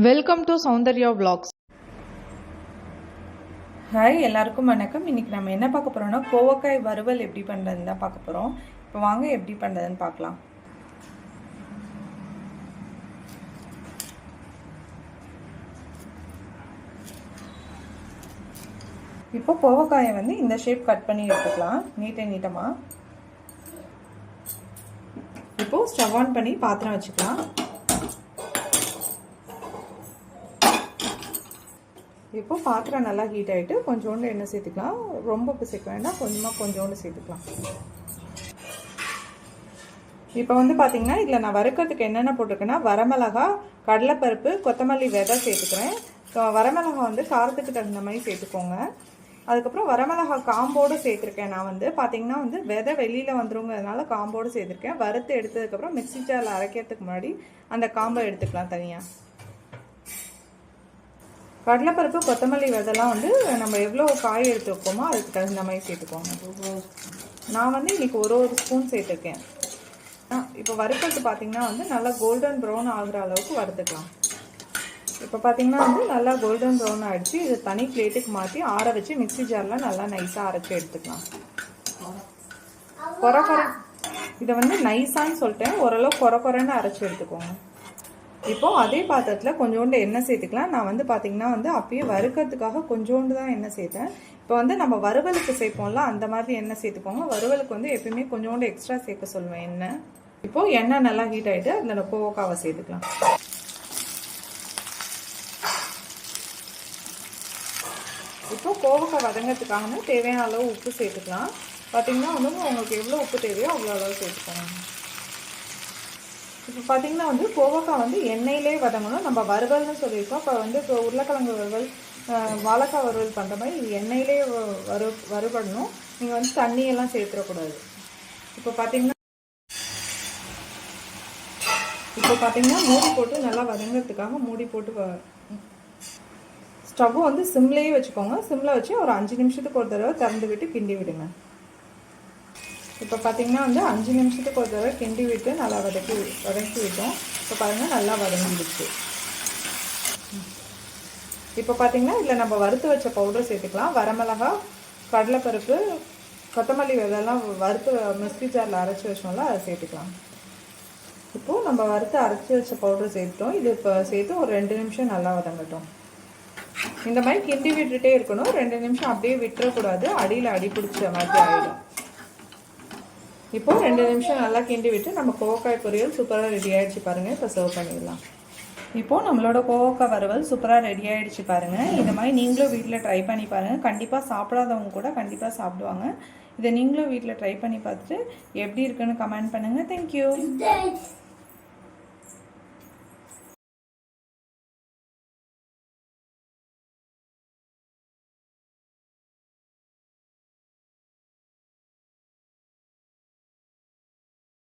Welcome to Soundarya vlogs. Hi எல்லாருக்கும் வணக்கம். இன்னைக்கு நம்ம என்ன பார்க்க போகிறோம்னா கோவக்காய் வறுவல் எப்படி பண்ணுறதுன்னு தான் பார்க்க போகிறோம் இப்போ வாங்க எப்படி பண்ணுறதுன்னு பார்க்கலாம். இப்போ கோவக்காயை வந்து இந்த ஷேப் கட் பண்ணி எடுத்துக்கலாம். நீட்டை நீட்டமாக இப்போது ஸ்டவ் ஆன் பண்ணி பாத்திரம் வச்சுக்கலாம். இப்போ பாத்திரம் நல்லா ஹீட் ஆகிட்டு கொஞ்சோண்டு எண்ணெய் சேர்த்துக்கலாம். ரொம்ப சேர்க்க வேண்டாம். கொஞ்சமாக கொஞ்சோண்டு சேர்த்துக்கலாம். இப்போ வந்து பார்த்தீங்கன்னா இதில் நான் வறுக்கிறதுக்கு என்னென்ன போட்டிருக்கேன்னா வரமிளகா கடலைப்பருப்பு கொத்தமல்லி விதை சேர்த்துக்கிறேன். வரமிளகா வந்து காரத்துக்கு தகுந்த மாதிரி சேர்த்துக்கோங்க. அதுக்கப்புறம் வரமிளகா காம்போடு சேர்த்துருக்கேன் நான் வந்து. பார்த்தீங்கன்னா வந்து விதை வெளியில் வந்துருங்கிறதுனால காம்போடு சேர்த்துருக்கேன். வறுத்து எடுத்ததுக்கப்புறம் மிக்ஸி ஜாரில் அரைக்கிறதுக்கு முன்னாடி அந்த காம்பை எடுத்துக்கலாம் தனியாக கடலைப்பருப்பு கொத்தமல்லி விதெல்லாம் வந்து நம்ம எவ்வளோ காய் எடுத்து வைப்போமோ அதுக்கு தகுந்த மாதிரி சேர்த்துக்கோங்க நான் வந்து இன்னைக்கு ஒரு ஒரு ஸ்பூன் சேர்த்துருக்கேன். இப்போ வறுக்கிறது பார்த்தீங்கன்னா வந்து நல்லா கோல்டன் ப்ரௌன் ஆகிற அளவுக்கு வறுத்துக்கலாம். இப்போ பார்த்தீங்கன்னா வந்து நல்லா கோல்டன் ப்ரௌன் ஆகிடுச்சு இது தனி பிளேட்டுக்கு மாற்றி ஆற வச்சு மிக்ஸி ஜாரில் நல்லா நைஸாக அரைச்சி எடுத்துக்கலாம். கொர கொர இதை வந்து நைஸான்னு சொல்லிட்டேன். ஓரளவு கொர கொரன்னு அரைச்சி எடுத்துக்கோங்க. இப்போ அதே பாத்திரத்தில் கொஞ்சோண்டு எண்ணெய் சேர்த்துக்கலாம். நான் வந்து பார்த்தீங்கன்னா வந்து அப்பயே வறுக்கிறதுக்காக கொஞ்சோண்டு தான் எண்ணெய் சேர்த்தேன் இப்போ வந்து நம்ம வறுவலுக்கு சேர்ப்போம்ல அந்த மாதிரி எண்ணெய் சேர்த்துக்கோங்க. வறுவலுக்கு வந்து எப்பயுமே கொஞ்சோண்டு எக்ஸ்ட்ரா சேர்க்க சொல்லுவேன் எண்ணெய் இப்போ எண்ணெய் நல்லா ஹீட் ஆகிட்டு அதில் கோவக்காவை சேர்த்துக்கலாம். இப்போ கோவக்காய் வதங்கிறதுக்காக தேவையான அளவு உப்பு சேர்த்துக்கலாம். பார்த்தீங்கன்னா வந்து உங்களுக்கு எவ்வளோ உப்பு தேவையோ அவ்வளோ அளவு சேர்த்துக்கோங்க. இப்போ பார்த்தீங்கன்னா வந்து கோவக்காய் வந்து எண்ணெயிலே வதங்கணும். நம்ம வறுவல்னு சொல்லியிருக்கோம். இப்போ வந்து இப்போ உருளைக்கிழங்கு வறுவல் வாழைக்காய் வறுவல் பண்ணுற மாதிரி இது எண்ணெயிலே வறு வறுபடணும். நீங்கள் வந்து தண்ணியெல்லாம் சேர்த்துடக்கூடாது. இப்போ பார்த்தீங்கன்னா இப்போ பார்த்தீங்கன்னா மூடி போட்டு நல்லா வதங்கிறதுக்காக மூடி போட்டு ஸ்டவ் வந்து சிம்லேயே வச்சுக்கோங்க. சிம்மில் வச்சு ஒரு அஞ்சு நிமிஷத்துக்கு ஒரு தடவை திறந்து விட்டு கிண்டி விடுங்க. இப்போ பார்த்தீங்கன்னா வந்து அஞ்சு நிமிஷத்துக்கு ஒரு தடவை கிண்டி விட்டு நல்லா வதக்கி வதக்கி விட்டோம். இப்போ பாருங்கள் நல்லா வதங்கிடுச்சு. இப்போ பார்த்தீங்கன்னா இதில் நம்ம வறுத்து வச்ச பவுடர் சேர்த்துக்கலாம். வரமிளகா கடலைப்பருப்பு கொத்தமல்லி விதெல்லாம் வறுத்து மிஸ்கி ஜாரில் அரைச்சி வச்சோம்ல அதை சேர்த்துக்கலாம். இப்போது நம்ம வறுத்து அரைச்சி வச்ச பவுடர் சேர்த்துட்டோம். இது இப்போ சேர்த்து ஒரு ரெண்டு நிமிஷம் நல்லா வதங்கட்டும். இந்த மாதிரி கிண்டி விட்டுட்டே இருக்கணும். ரெண்டு நிமிஷம் அப்படியே விட்டுறக்கூடாது. அடியில் அடி பிடிச்ச மாதிரி ஆகிடும் இப்போ ரெண்டு நிமிஷம் நல்லா கிண்டி விட்டு நம்ம கோவக்காய் பொரியல் சூப்பராக ரெடி ஆகிடுச்சு பாருங்கள் இப்போ சர்வ் பண்ணிடலாம். இப்போது நம்மளோட கோவக்காய் வறுவல் சூப்பராக ரெடி ஆகிடுச்சு பாருங்கள் இந்த மாதிரி நீங்களும் வீட்டில் ட்ரை பண்ணி பாருங்கள் கண்டிப்பாக சாப்பிடாதவங்க கூட கண்டிப்பாக சாப்பிடுவாங்க. இதை நீங்களும் வீட்டில் ட்ரை பண்ணி பார்த்துட்டு எப்படி இருக்குன்னு கமெண்ட் பண்ணுங்கள் தேங்க்யூ